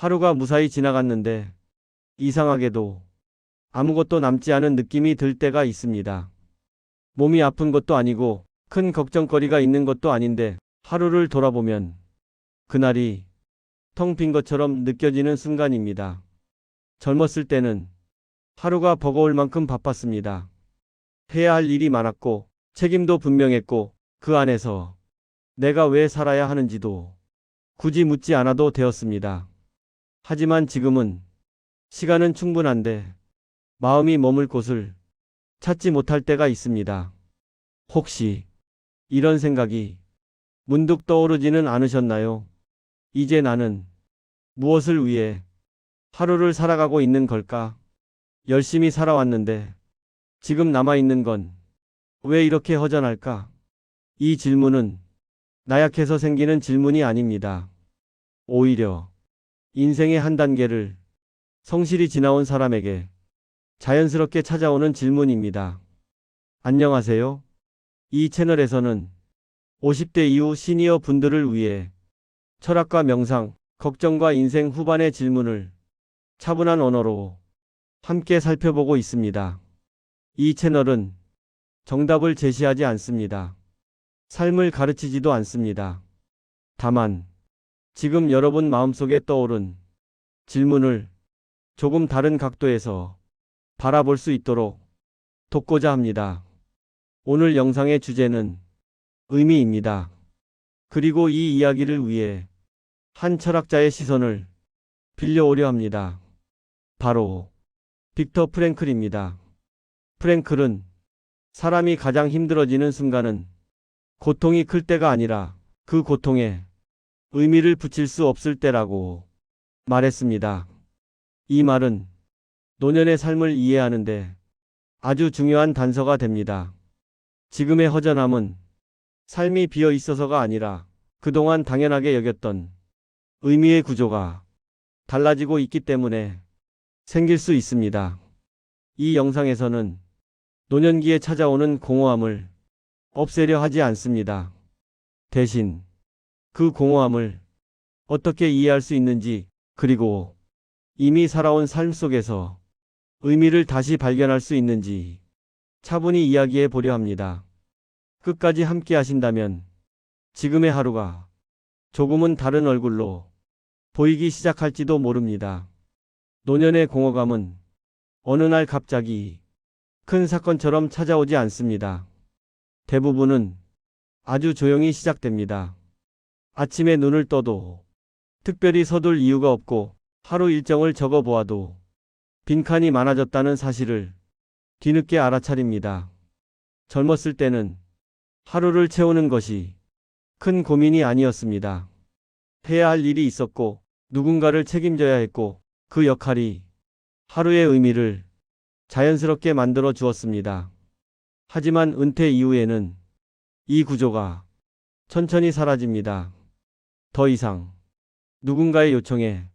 하루가 무사히 지나갔는데 이상하게도 아무것도 남지 않은 느낌이 들 때가 있습니다. 몸이 아픈 것도 아니고 큰 걱정거리가 있는 것도 아닌데 하루를 돌아보면 그날이 텅 빈 것처럼 느껴지는 순간입니다. 젊었을 때는 하루가 버거울 만큼 바빴습니다. 해야 할 일이 많았고 책임도 분명했고 그 안에서 내가 왜 살아야 하는지도 굳이 묻지 않아도 되었습니다. 하지만 지금은 시간은 충분한데 마음이 머물 곳을 찾지 못할 때가 있습니다. 혹시 이런 생각이 문득 떠오르지는 않으셨나요? 이제 나는 무엇을 위해 하루를 살아가고 있는 걸까? 열심히 살아왔는데 지금 남아있는 건 왜 이렇게 허전할까? 이 질문은 나약해서 생기는 질문이 아닙니다. 오히려 인생의 한 단계를 성실히 지나온 사람에게 자연스럽게 찾아오는 질문입니다. 안녕하세요. 이 채널에서는 50대 이후 시니어 분들을 위해 철학과 명상, 걱정과 인생 후반의 질문을 차분한 언어로 함께 살펴보고 있습니다. 이 채널은 정답을 제시하지 않습니다. 삶을 가르치지도 않습니다. 다만 지금 여러분 마음속에 떠오른 질문을 조금 다른 각도에서 바라볼 수 있도록 돕고자 합니다. 오늘 영상의 주제는 의미입니다. 그리고 이 이야기를 위해 한 철학자의 시선을 빌려오려 합니다. 바로 빅터 프랭클입니다. 프랭클은 사람이 가장 힘들어지는 순간은 고통이 클 때가 아니라 그 고통에 의미를 붙일 수 없을 때라고 말했습니다. 이 말은 노년의 삶을 이해하는데 아주 중요한 단서가 됩니다. 지금의 허전함은 삶이 비어 있어서가 아니라 그동안 당연하게 여겼던 의미의 구조가 달라지고 있기 때문에 생길 수 있습니다. 이 영상에서는 노년기에 찾아오는 공허함을 없애려 하지 않습니다. 대신 그 공허함을 어떻게 이해할 수 있는지 그리고 이미 살아온 삶 속에서 의미를 다시 발견할 수 있는지 차분히 이야기해 보려 합니다. 끝까지 함께 하신다면 지금의 하루가 조금은 다른 얼굴로 보이기 시작할지도 모릅니다. 노년의 공허감은 어느 날 갑자기 큰 사건처럼 찾아오지 않습니다. 대부분은 아주 조용히 시작됩니다. 아침에 눈을 떠도 특별히 서둘 이유가 없고 하루 일정을 적어 보아도 빈칸이 많아졌다는 사실을 뒤늦게 알아차립니다. 젊었을 때는 하루를 채우는 것이 큰 고민이 아니었습니다. 해야 할 일이 있었고 누군가를 책임져야 했고 그 역할이 하루의 의미를 자연스럽게 만들어 주었습니다. 하지만 은퇴 이후에는 이 구조가 천천히 사라집니다. 더 이상 누군가의 요청에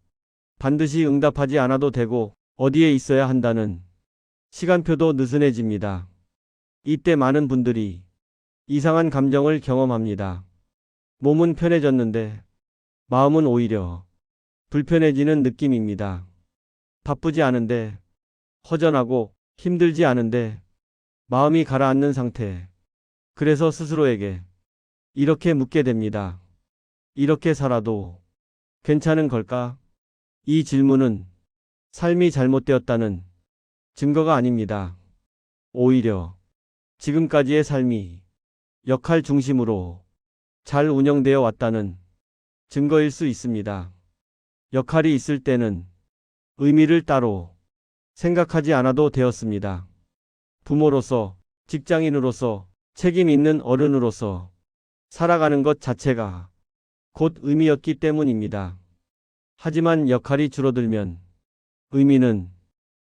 반드시 응답하지 않아도 되고 어디에 있어야 한다는 시간표도 느슨해집니다. 이때 많은 분들이 이상한 감정을 경험합니다. 몸은 편해졌는데 마음은 오히려 불편해지는 느낌입니다. 바쁘지 않은데 허전하고 힘들지 않은데 마음이 가라앉는 상태. 그래서 스스로에게 이렇게 묻게 됩니다. 이렇게 살아도 괜찮은 걸까? 이 질문은 삶이 잘못되었다는 증거가 아닙니다. 오히려 지금까지의 삶이 역할 중심으로 잘 운영되어 왔다는 증거일 수 있습니다. 역할이 있을 때는 의미를 따로 생각하지 않아도 되었습니다. 부모로서, 직장인으로서, 책임 있는 어른으로서 살아가는 것 자체가 곧 의미였기 때문입니다. 하지만 역할이 줄어들면 의미는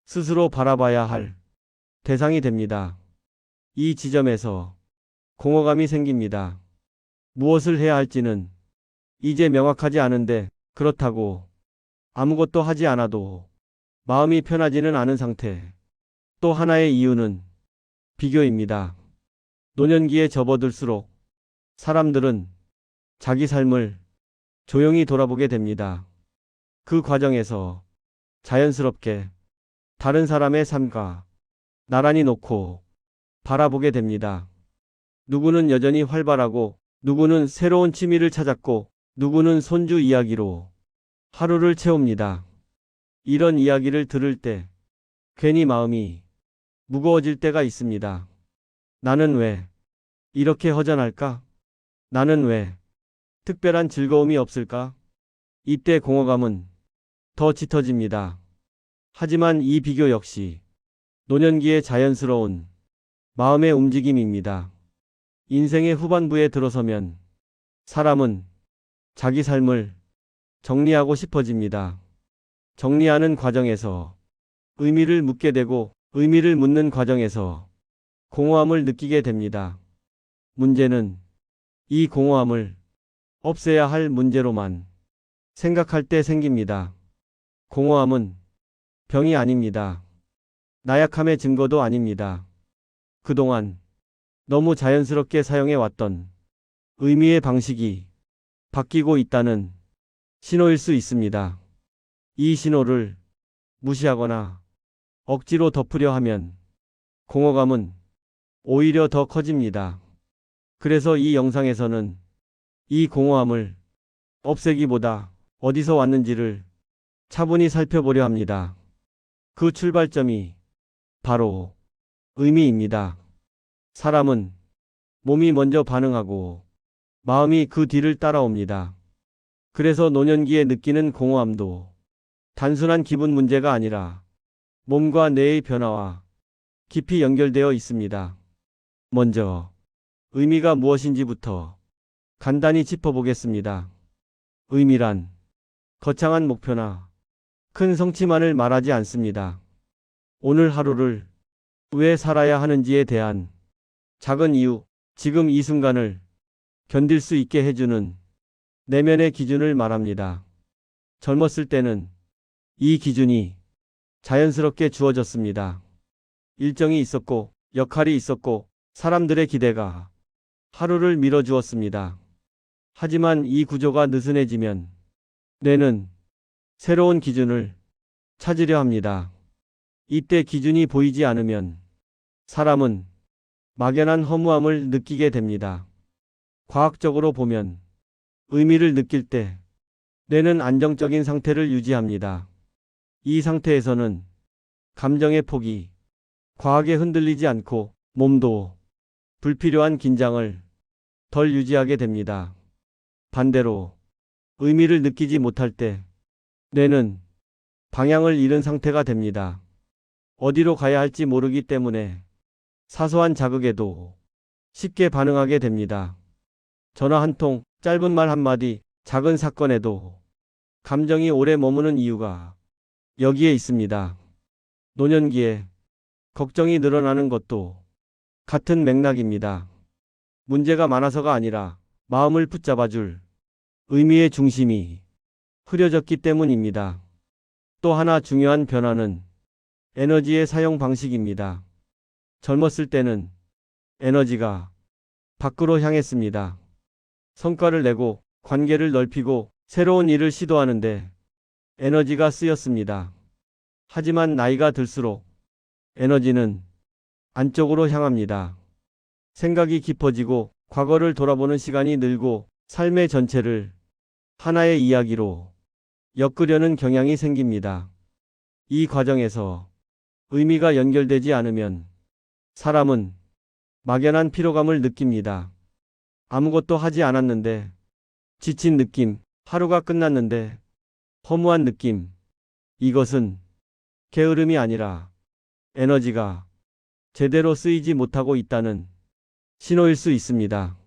스스로 바라봐야 할 대상이 됩니다. 이 지점에서 공허감이 생깁니다. 무엇을 해야 할지는 이제 명확하지 않은데 그렇다고 아무것도 하지 않아도 마음이 편하지는 않은 상태. 또 하나의 이유는 비교입니다. 노년기에 접어들수록 사람들은 자기 삶을 조용히 돌아보게 됩니다. 그 과정에서 자연스럽게 다른 사람의 삶과 나란히 놓고 바라보게 됩니다. 누구는 여전히 활발하고 누구는 새로운 취미를 찾았고 누구는 손주 이야기로 하루를 채웁니다. 이런 이야기를 들을 때 괜히 마음이 무거워질 때가 있습니다. 나는 왜 이렇게 허전할까? 나는 왜 특별한 즐거움이 없을까? 이때 공허감은 더 짙어집니다. 하지만 이 비교 역시 노년기의 자연스러운 마음의 움직임입니다. 인생의 후반부에 들어서면 사람은 자기 삶을 정리하고 싶어집니다. 정리하는 과정에서 의미를 묻게 되고 의미를 묻는 과정에서 공허함을 느끼게 됩니다. 문제는 이 공허함을 없애야 할 문제로만 생각할 때 생깁니다. 공허함은 병이 아닙니다. 나약함의 증거도 아닙니다. 그동안 너무 자연스럽게 사용해 왔던 의미의 방식이 바뀌고 있다는 신호일 수 있습니다. 이 신호를 무시하거나 억지로 덮으려 하면 공허감은 오히려 더 커집니다. 그래서 이 영상에서는 이 공허함을 없애기보다 어디서 왔는지를 차분히 살펴보려 합니다. 그 출발점이 바로 의미입니다. 사람은 몸이 먼저 반응하고 마음이 그 뒤를 따라옵니다. 그래서 노년기에 느끼는 공허함도 단순한 기분 문제가 아니라 몸과 뇌의 변화와 깊이 연결되어 있습니다. 먼저 의미가 무엇인지부터 간단히 짚어보겠습니다. 의미란 거창한 목표나 큰 성취만을 말하지 않습니다. 오늘 하루를 왜 살아야 하는지에 대한 작은 이유, 지금 이 순간을 견딜 수 있게 해주는 내면의 기준을 말합니다. 젊었을 때는 이 기준이 자연스럽게 주어졌습니다. 일정이 있었고, 역할이 있었고, 사람들의 기대가 하루를 밀어주었습니다. 하지만 이 구조가 느슨해지면 뇌는 새로운 기준을 찾으려 합니다. 이때 기준이 보이지 않으면 사람은 막연한 허무함을 느끼게 됩니다. 과학적으로 보면 의미를 느낄 때 뇌는 안정적인 상태를 유지합니다. 이 상태에서는 감정의 폭이 과하게 흔들리지 않고 몸도 불필요한 긴장을 덜 유지하게 됩니다. 반대로 의미를 느끼지 못할 때 뇌는 방향을 잃은 상태가 됩니다. 어디로 가야 할지 모르기 때문에 사소한 자극에도 쉽게 반응하게 됩니다. 전화 한 통, 짧은 말 한마디, 작은 사건에도 감정이 오래 머무는 이유가 여기에 있습니다. 노년기에 걱정이 늘어나는 것도 같은 맥락입니다. 문제가 많아서가 아니라 마음을 붙잡아줄 의미의 중심이 흐려졌기 때문입니다. 또 하나 중요한 변화는 에너지의 사용 방식입니다. 젊었을 때는 에너지가 밖으로 향했습니다. 성과를 내고 관계를 넓히고 새로운 일을 시도하는데 에너지가 쓰였습니다. 하지만 나이가 들수록 에너지는 안쪽으로 향합니다. 생각이 깊어지고 과거를 돌아보는 시간이 늘고 삶의 전체를 하나의 이야기로 엮으려는 경향이 생깁니다. 이 과정에서 의미가 연결되지 않으면 사람은 막연한 피로감을 느낍니다. 아무것도 하지 않았는데 지친 느낌, 하루가 끝났는데 허무한 느낌. 이것은 게으름이 아니라 에너지가 제대로 쓰이지 못하고 있다는 신호일 수 있습니다.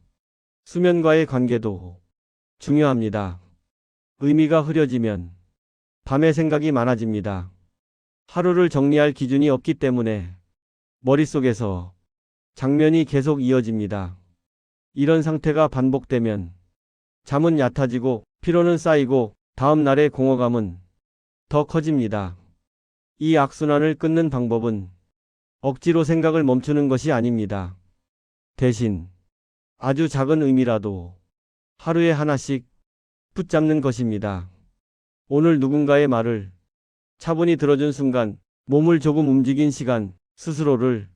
수면과의 관계도 중요합니다. 의미가 흐려지면 밤에 생각이 많아집니다. 하루를 정리할 기준이 없기 때문에 머릿속에서 장면이 계속 이어집니다. 이런 상태가 반복되면 잠은 얕아지고 피로는 쌓이고 다음 날의 공허감은 더 커집니다. 이 악순환을 끊는 방법은 억지로 생각을 멈추는 것이 아닙니다. 대신 아주 작은 의미라도 하루에 하나씩 붙잡는 것입니다. 오늘 누군가의 말을 차분히 들어준 순간 몸을 조금 움직인 시간 스스로를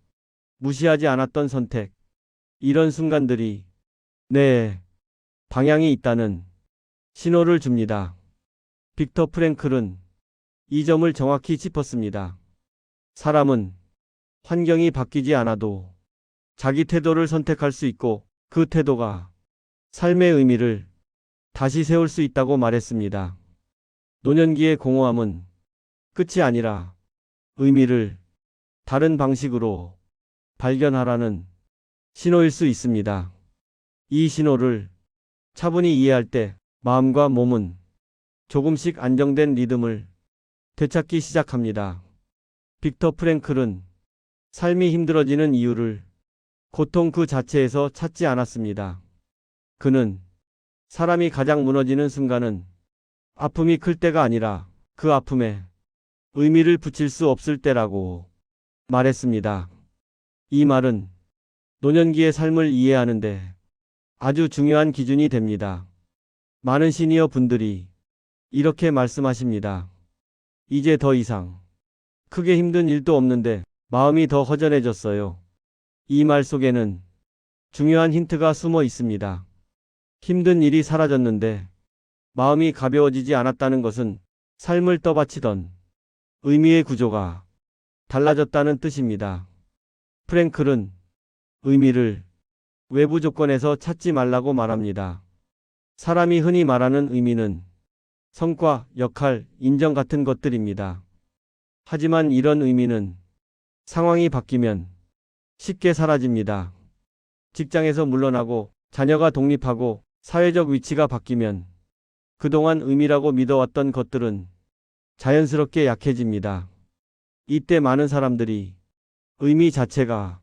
무시하지 않았던 선택. 이런 순간들이 내 방향이 있다는 신호를 줍니다. 빅터 프랭클은 이 점을 정확히 짚었습니다. 사람은 환경이 바뀌지 않아도 자기 태도를 선택할 수 있고 그 태도가 삶의 의미를 다시 세울 수 있다고 말했습니다. 노년기의 공허함은 끝이 아니라 의미를 다른 방식으로 발견하라는 신호일 수 있습니다. 이 신호를 차분히 이해할 때 마음과 몸은 조금씩 안정된 리듬을 되찾기 시작합니다. 빅터 프랭클은 삶이 힘들어지는 이유를 고통 그 자체에서 찾지 않았습니다. 그는 사람이 가장 무너지는 순간은 아픔이 클 때가 아니라 그 아픔에 의미를 붙일 수 없을 때라고 말했습니다. 이 말은 노년기의 삶을 이해하는데 아주 중요한 기준이 됩니다. 많은 시니어 분들이 이렇게 말씀하십니다. 이제 더 이상 크게 힘든 일도 없는데 마음이 더 허전해졌어요. 이 말 속에는 중요한 힌트가 숨어 있습니다. 힘든 일이 사라졌는데 마음이 가벼워지지 않았다는 것은 삶을 떠받치던 의미의 구조가 달라졌다는 뜻입니다. 프랭클은 의미를 외부 조건에서 찾지 말라고 말합니다. 사람이 흔히 말하는 의미는 성과, 역할, 인정 같은 것들입니다. 하지만 이런 의미는 상황이 바뀌면 쉽게 사라집니다. 직장에서 물러나고 자녀가 독립하고 사회적 위치가 바뀌면 그동안 의미라고 믿어왔던 것들은 자연스럽게 약해집니다. 이때 많은 사람들이 의미 자체가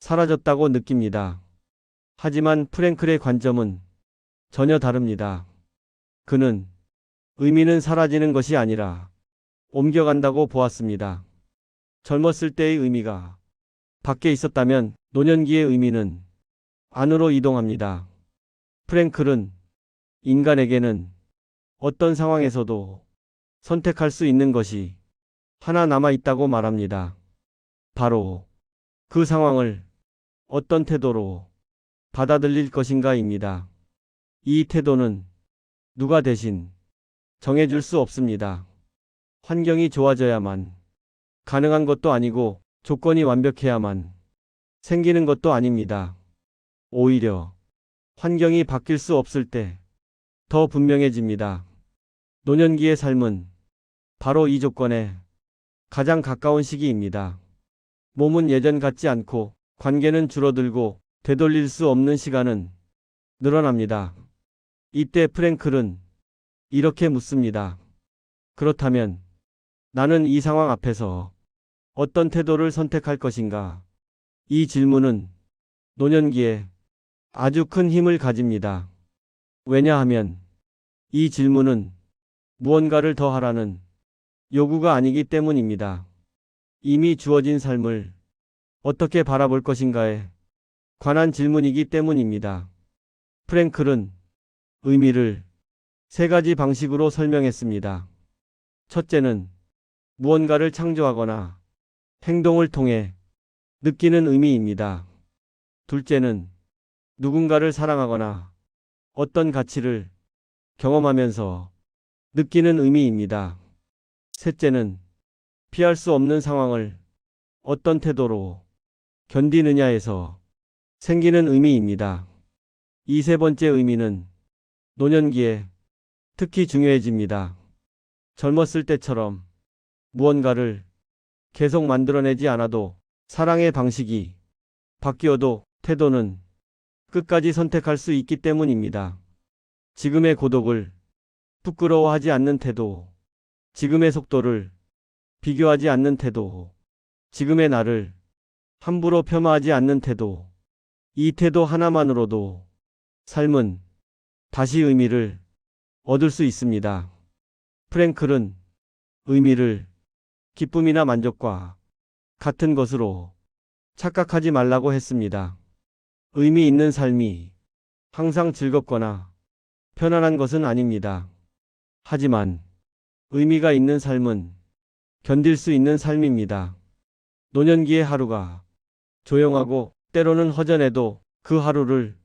사라졌다고 느낍니다. 하지만 프랭클의 관점은 전혀 다릅니다. 그는 의미는 사라지는 것이 아니라 옮겨간다고 보았습니다. 젊었을 때의 의미가 밖에 있었다면 노년기의 의미는 안으로 이동합니다. 프랭클은 인간에게는 어떤 상황에서도 선택할 수 있는 것이 하나 남아 있다고 말합니다. 바로 그 상황을 어떤 태도로 받아들일 것인가입니다. 이 태도는 누가 대신 정해줄 수 없습니다. 환경이 좋아져야만 가능한 것도 아니고 조건이 완벽해야만 생기는 것도 아닙니다. 오히려 환경이 바뀔 수 없을 때 더 분명해집니다. 노년기의 삶은 바로 이 조건에 가장 가까운 시기입니다. 몸은 예전 같지 않고 관계는 줄어들고 되돌릴 수 없는 시간은 늘어납니다. 이때 프랭클은 이렇게 묻습니다. 그렇다면 나는 이 상황 앞에서 어떤 태도를 선택할 것인가? 이 질문은 노년기에 아주 큰 힘을 가집니다. 왜냐하면 이 질문은 무언가를 더 하라는 요구가 아니기 때문입니다. 이미 주어진 삶을 어떻게 바라볼 것인가에 관한 질문이기 때문입니다. 프랭클은 의미를 세 가지 방식으로 설명했습니다. 첫째는 무언가를 창조하거나 행동을 통해 느끼는 의미입니다. 둘째는 누군가를 사랑하거나 어떤 가치를 경험하면서 느끼는 의미입니다. 셋째는 피할 수 없는 상황을 어떤 태도로 견디느냐에서 생기는 의미입니다. 이 세 번째 의미는 노년기에 특히 중요해집니다. 젊었을 때처럼 무언가를 계속 만들어내지 않아도 사랑의 방식이 바뀌어도 태도는 끝까지 선택할 수 있기 때문입니다. 지금의 고독을 부끄러워하지 않는 태도, 지금의 속도를 비교하지 않는 태도, 지금의 나를 함부로 폄하하지 않는 태도, 이 태도 하나만으로도 삶은 다시 의미를 얻을 수 있습니다. 프랭클은 의미를 기쁨이나 만족과 같은 것으로 착각하지 말라고 했습니다. 의미 있는 삶이 항상 즐겁거나 편안한 것은 아닙니다. 하지만 의미가 있는 삶은 견딜 수 있는 삶입니다. 노년기의 하루가 조용하고 때로는 허전해도 그 하루를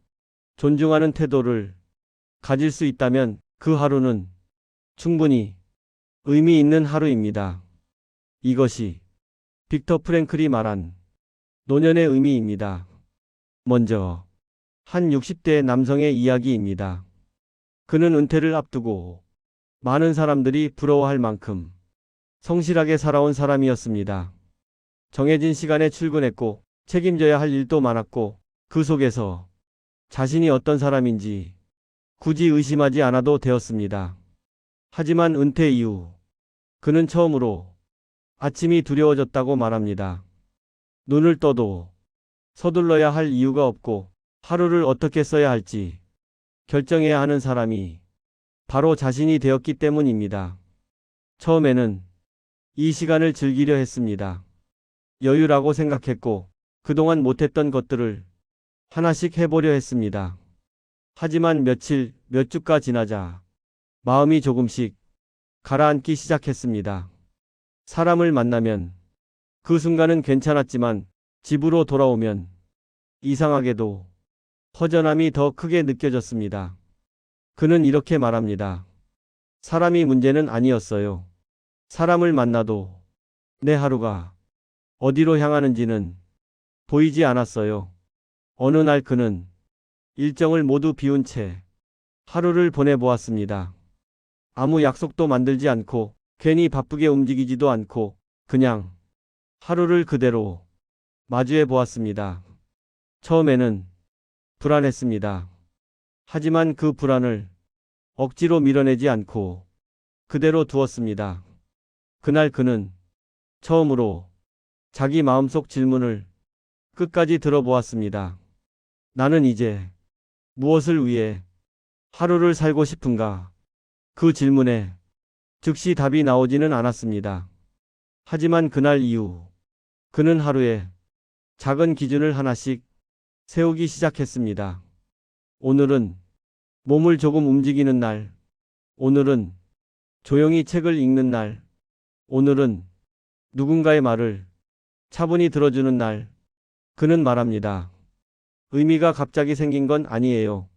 존중하는 태도를 가질 수 있다면 그 하루는 충분히 의미 있는 하루입니다. 이것이 빅터 프랭클이 말한 노년의 의미입니다. 먼저 한 60대 남성의 이야기입니다. 그는 은퇴를 앞두고 많은 사람들이 부러워할 만큼 성실하게 살아온 사람이었습니다. 정해진 시간에 출근했고 책임져야 할 일도 많았고 그 속에서 자신이 어떤 사람인지 굳이 의심하지 않아도 되었습니다. 하지만 은퇴 이후 그는 처음으로 아침이 두려워졌다고 말합니다. 눈을 떠도 서둘러야 할 이유가 없고 하루를 어떻게 써야 할지 결정해야 하는 사람이 바로 자신이 되었기 때문입니다. 처음에는 이 시간을 즐기려 했습니다. 여유라고 생각했고 그동안 못했던 것들을 하나씩 해보려 했습니다. 하지만 며칠, 몇 주가 지나자 마음이 조금씩 가라앉기 시작했습니다. 사람을 만나면 그 순간은 괜찮았지만 집으로 돌아오면 이상하게도 허전함이 더 크게 느껴졌습니다. 그는 이렇게 말합니다. 사람이 문제는 아니었어요. 사람을 만나도 내 하루가 어디로 향하는지는 보이지 않았어요. 어느 날 그는 일정을 모두 비운 채 하루를 보내보았습니다. 아무 약속도 만들지 않고 괜히 바쁘게 움직이지도 않고 그냥 하루를 그대로 마주해 보았습니다. 처음에는 불안했습니다. 하지만 그 불안을 억지로 밀어내지 않고 그대로 두었습니다. 그날 그는 처음으로 자기 마음속 질문을 끝까지 들어보았습니다. 나는 이제 무엇을 위해 하루를 살고 싶은가? 그 질문에 즉시 답이 나오지는 않았습니다. 하지만 그날 이후 그는 하루에 작은 기준을 하나씩 세우기 시작했습니다. 오늘은 몸을 조금 움직이는 날. 오늘은 조용히 책을 읽는 날. 오늘은 누군가의 말을 차분히 들어주는 날. 그는 말합니다. 의미가 갑자기 생긴 건 아니에요.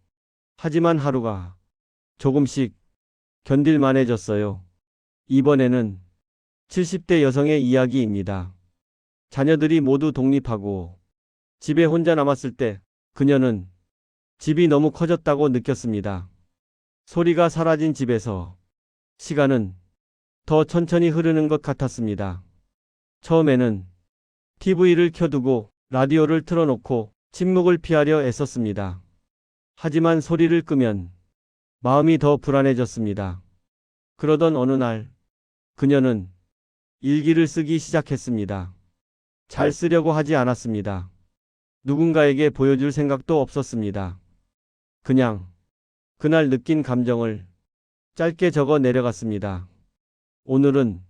하지만 하루가 조금씩 견딜만해졌어요. 이번에는 70대 여성의 이야기입니다. 자녀들이 모두 독립하고 집에 혼자 남았을 때 그녀는 집이 너무 커졌다고 느꼈습니다. 소리가 사라진 집에서 시간은 더 천천히 흐르는 것 같았습니다. 처음에는 TV를 켜두고 라디오를 틀어놓고 침묵을 피하려 애썼습니다. 하지만 소리를 끄면 마음이 더 불안해졌습니다. 그러던 어느 날 그녀는 일기를 쓰기 시작했습니다. 잘 쓰려고 하지 않았습니다. 누군가에게 보여줄 생각도 없었습니다. 그냥 그날 느낀 감정을 짧게 적어 내려갔습니다. 오늘은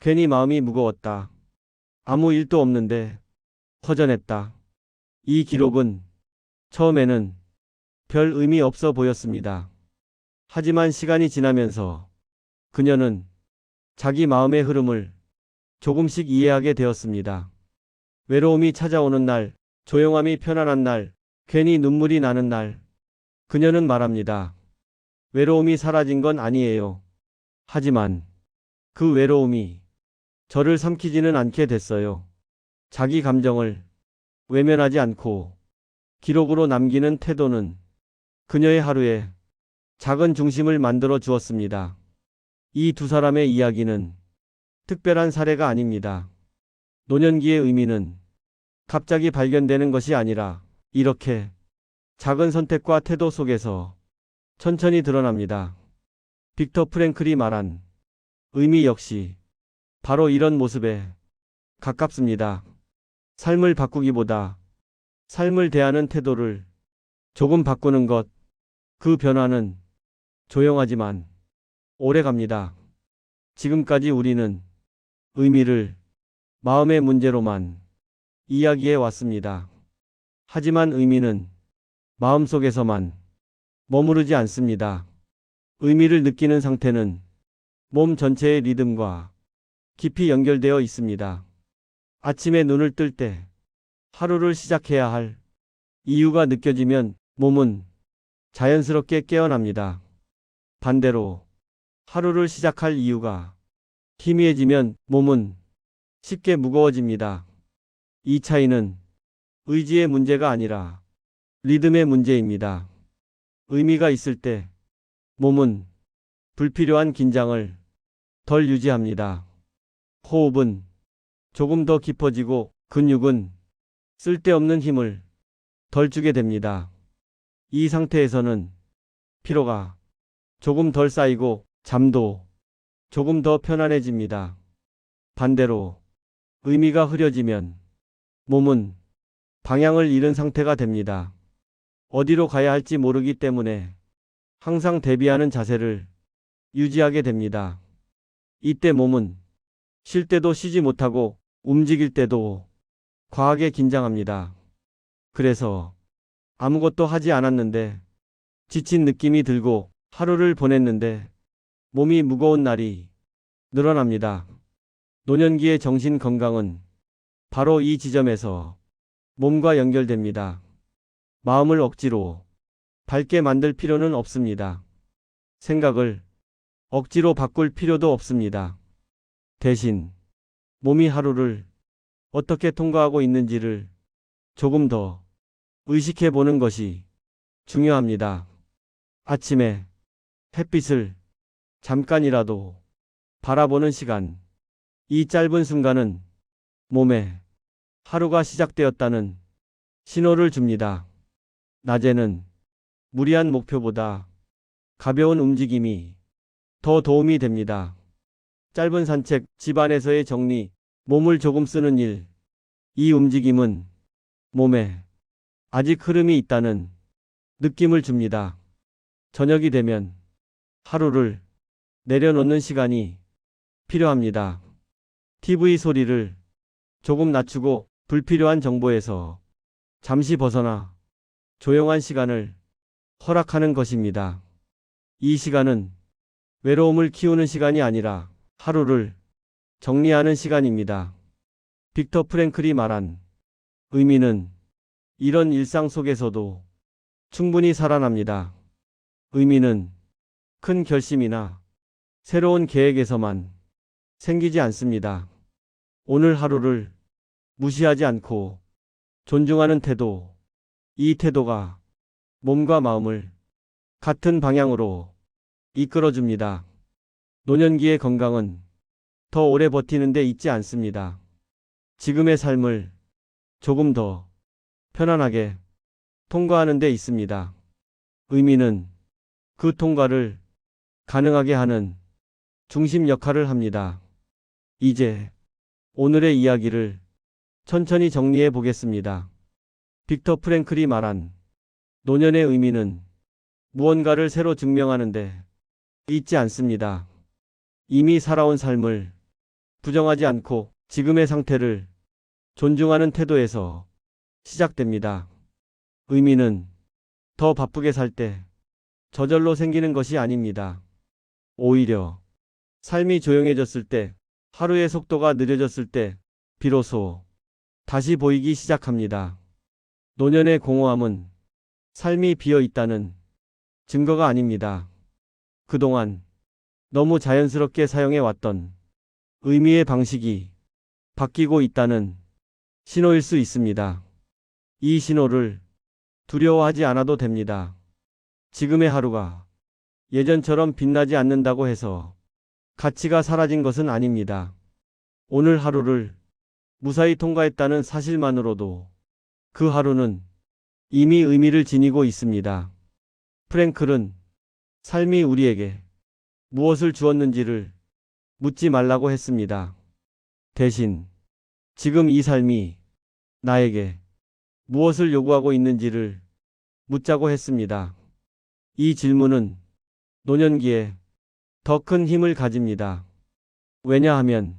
괜히 마음이 무거웠다. 아무 일도 없는데 허전했다. 이 기록은 처음에는 별 의미 없어 보였습니다. 하지만 시간이 지나면서 그녀는 자기 마음의 흐름을 조금씩 이해하게 되었습니다. 외로움이 찾아오는 날, 조용함이 편안한 날, 괜히 눈물이 나는 날. 그녀는 말합니다. 외로움이 사라진 건 아니에요. 하지만 그 외로움이 저를 삼키지는 않게 됐어요. 자기 감정을 외면하지 않고 기록으로 남기는 태도는 그녀의 하루에 작은 중심을 만들어 주었습니다. 이 두 사람의 이야기는 특별한 사례가 아닙니다. 노년기의 의미는 갑자기 발견되는 것이 아니라 이렇게 작은 선택과 태도 속에서 천천히 드러납니다. 빅터 프랭클이 말한 의미 역시 바로 이런 모습에 가깝습니다. 삶을 바꾸기보다 삶을 대하는 태도를 조금 바꾸는 것, 그 변화는 조용하지만 오래 갑니다. 지금까지 우리는 의미를 마음의 문제로만 이야기해 왔습니다. 하지만 의미는 마음속에서만 머무르지 않습니다. 의미를 느끼는 상태는 몸 전체의 리듬과 깊이 연결되어 있습니다. 아침에 눈을 뜰 때 하루를 시작해야 할 이유가 느껴지면 몸은 자연스럽게 깨어납니다. 반대로 하루를 시작할 이유가 희미해지면 몸은 쉽게 무거워집니다. 이 차이는 의지의 문제가 아니라 리듬의 문제입니다. 의미가 있을 때 몸은 불필요한 긴장을 덜 유지합니다. 호흡은 조금 더 깊어지고 근육은 쓸데없는 힘을 덜 주게 됩니다. 이 상태에서는 피로가 조금 덜 쌓이고 잠도 조금 더 편안해집니다. 반대로 의미가 흐려지면 몸은 방향을 잃은 상태가 됩니다. 어디로 가야 할지 모르기 때문에 항상 대비하는 자세를 유지하게 됩니다. 이때 몸은 쉴 때도 쉬지 못하고 움직일 때도 과하게 긴장합니다. 그래서 아무것도 하지 않았는데 지친 느낌이 들고 하루를 보냈는데 몸이 무거운 날이 늘어납니다. 노년기의 정신 건강은 바로 이 지점에서 몸과 연결됩니다. 마음을 억지로 밝게 만들 필요는 없습니다. 생각을 억지로 바꿀 필요도 없습니다. 대신 몸이 하루를 어떻게 통과하고 있는지를 조금 더 의식해 보는 것이 중요합니다. 아침에 햇빛을 잠깐이라도 바라보는 시간. 이 짧은 순간은 몸에 하루가 시작되었다는 신호를 줍니다. 낮에는 무리한 목표보다 가벼운 움직임이 더 도움이 됩니다. 짧은 산책, 집안에서의 정리, 몸을 조금 쓰는 일. 이 움직임은 몸에 아직 흐름이 있다는 느낌을 줍니다. 저녁이 되면 하루를 내려놓는 시간이 필요합니다. TV 소리를 조금 낮추고 불필요한 정보에서 잠시 벗어나 조용한 시간을 허락하는 것입니다. 이 시간은 외로움을 키우는 시간이 아니라 하루를 정리하는 시간입니다. 빅터 프랭클이 말한 의미는 이런 일상 속에서도 충분히 살아납니다. 의미는 큰 결심이나 새로운 계획에서만 생기지 않습니다. 오늘 하루를 무시하지 않고 존중하는 태도, 이 태도가 몸과 마음을 같은 방향으로 이끌어줍니다. 노년기의 건강은 더 오래 버티는 데 있지 않습니다. 지금의 삶을 조금 더 편안하게 통과하는 데 있습니다. 의미는 그 통과를 가능하게 하는 중심 역할을 합니다. 이제 오늘의 이야기를 천천히 정리해 보겠습니다. 빅터 프랭클이 말한 노년의 의미는 무언가를 새로 증명하는데 있지 않습니다. 이미 살아온 삶을 부정하지 않고 지금의 상태를 존중하는 태도에서 시작됩니다. 의미는 더 바쁘게 살 때 저절로 생기는 것이 아닙니다. 오히려 삶이 조용해졌을 때, 하루의 속도가 느려졌을 때, 비로소 다시 보이기 시작합니다. 노년의 공허함은 삶이 비어 있다는 증거가 아닙니다. 그동안 너무 자연스럽게 사용해 왔던 의미의 방식이 바뀌고 있다는 신호일 수 있습니다. 이 신호를 두려워하지 않아도 됩니다. 지금의 하루가 예전처럼 빛나지 않는다고 해서 가치가 사라진 것은 아닙니다. 오늘 하루를 무사히 통과했다는 사실만으로도 그 하루는 이미 의미를 지니고 있습니다. 프랭클은 삶이 우리에게 무엇을 주었는지를 묻지 말라고 했습니다. 대신 지금 이 삶이 나에게 무엇을 요구하고 있는지를 묻자고 했습니다. 이 질문은 노년기에 더 큰 힘을 가집니다. 왜냐하면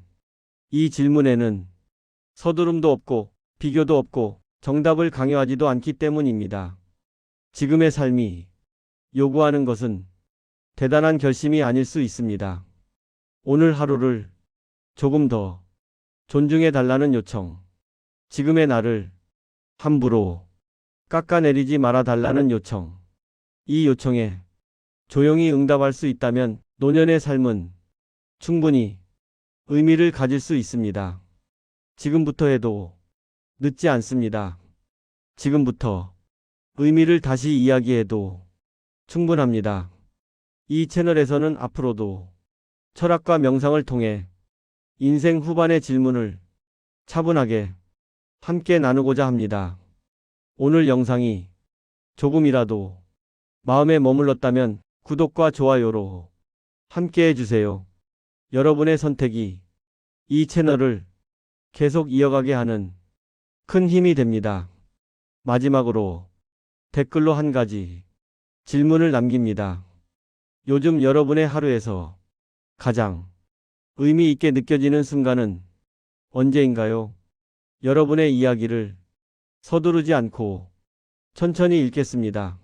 이 질문에는 서두름도 없고 비교도 없고 정답을 강요하지도 않기 때문입니다. 지금의 삶이 요구하는 것은 대단한 결심이 아닐 수 있습니다. 오늘 하루를 조금 더 존중해 달라는 요청. 지금의 나를 함부로 깎아내리지 말아 달라는 요청. 이 요청에 조용히 응답할 수 있다면 노년의 삶은 충분히 의미를 가질 수 있습니다. 지금부터 해도 늦지 않습니다. 지금부터 의미를 다시 이야기해도 충분합니다. 이 채널에서는 앞으로도 철학과 명상을 통해 인생 후반의 질문을 차분하게 함께 나누고자 합니다. 오늘 영상이 조금이라도 마음에 머물렀다면 구독과 좋아요로 함께 해주세요. 여러분의 선택이 이 채널을 계속 이어가게 하는 큰 힘이 됩니다. 마지막으로 댓글로 한 가지 질문을 남깁니다. 요즘 여러분의 하루에서 가장 의미 있게 느껴지는 순간은 언제인가요? 여러분의 이야기를 서두르지 않고 천천히 읽겠습니다.